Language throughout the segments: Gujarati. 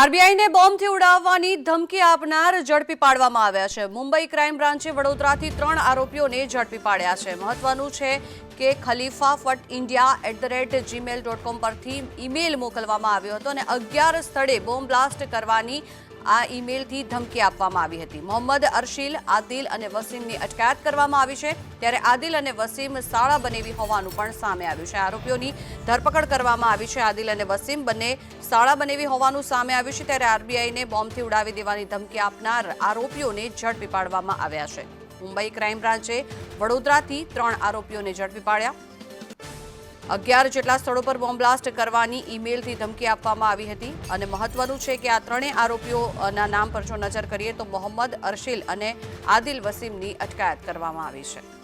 આરબીઆઈને બોમ્બથી ઉડાવવાની ધમકી આપનાર ઝડપી પાડવામાં આવ્યા છે. મુંબઈ ક્રાઇમ બ્રાન્ચે વડોદરાથી ત્રણ આરોપીઓને ઝડપી પાડ્યા છે. મહત્વનું છે કે ખલીફા ફટ India at the rate Gmail dot com પરથી ઈમેલ મોકલવામાં આવ્યો હતો અને અગિયાર સ્થળે બોમ્બ બ્લાસ્ટ કરવાની આ ઈમેલથી ધમકી આપવામાં આવી હતી. મોહમ્મદ અર્શીલ, આદિલ અને વસીમની અટકાયત કરવામાં આવી છે. ત્યારે આદિલ અને વસીમ શાળા બનેવી હોવાનું પણ સામે આવ્યું છે. આરોપીઓની ધરપકડ કરવામાં આવી છે. આદિલ અને વસીમ બંને શાળા બનેવી હોવાનું સામે આવ્યું છે. ત્યારે આરબીઆઈને બોમ્બથી ઉડાવી દેવાની ધમકી આપનાર આરોપીઓને ઝડપી પાડવામાં આવ્યા છે. મુંબઈ ક્રાઇમ બ્રાન્ચે વડોદરાથી ત્રણ આરોપીઓને ઝડપી પાડ્યા. અગિયાર જેટલા સ્થળો પર બોમ્બ બ્લાસ્ટ કરવાની ઈમેલથી ધમકી આપવામાં આવી હતી. અને મહત્વનું છે કે આ ત્રણેય આરોપીઓના નામ પર જો નજર કરીએ તો મોહમ્મદ અર્શિલ અને આદિલ વસીમની અટકાયત કરવામાં આવી છે.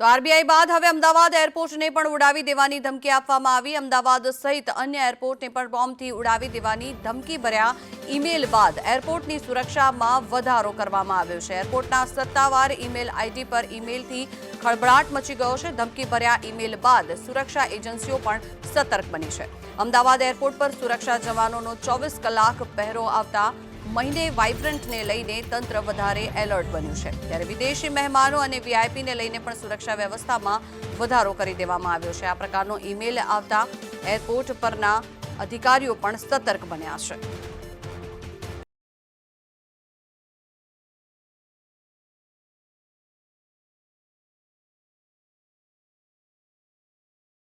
તો આરબીઆઈ બાદ હવે અમદાવાદ એરપોર્ટને પણ ઉડાવી દેવાની ધમકી આપવામાં આવી. અમદાવાદ સહિત અન્ય એરપોર્ટને પણ બોમ્બથી ઉડાવી દેવાની ધમકી ભર્યા ઈમેલ બાદ એરપોર્ટની સુરક્ષામાં વધારો કરવામાં આવ્યો છે. એરપોર્ટના સત્તાવાર ઈમેલ આઈડી પર ઈમેલથી ખળભળાટ મચી ગયો છે. ધમકી ભર્યા ઈમેલ બાદ સુરક્ષા એજન્સીઓ પણ સતર્ક બની છે. અમદાવાદ એરપોર્ટ પર સુરક્ષા જવાનોનો ચોવીસ કલાક પહેરો આવતા મહિને વાઇબ્રન્ટને લઈને તંત્ર વધારે એલર્ટ બન્યું છે. ત્યારે વિદેશી મહેમાનો અને વીઆઈપીને લઈને પણ સુરક્ષા વ્યવસ્થામાં વધારો કરી દેવામાં આવ્યો છે. આ પ્રકારનો ઈમેલ આવતા એરપોર્ટ પરના અધિકારીઓ પણ સતર્ક બન્યા છે.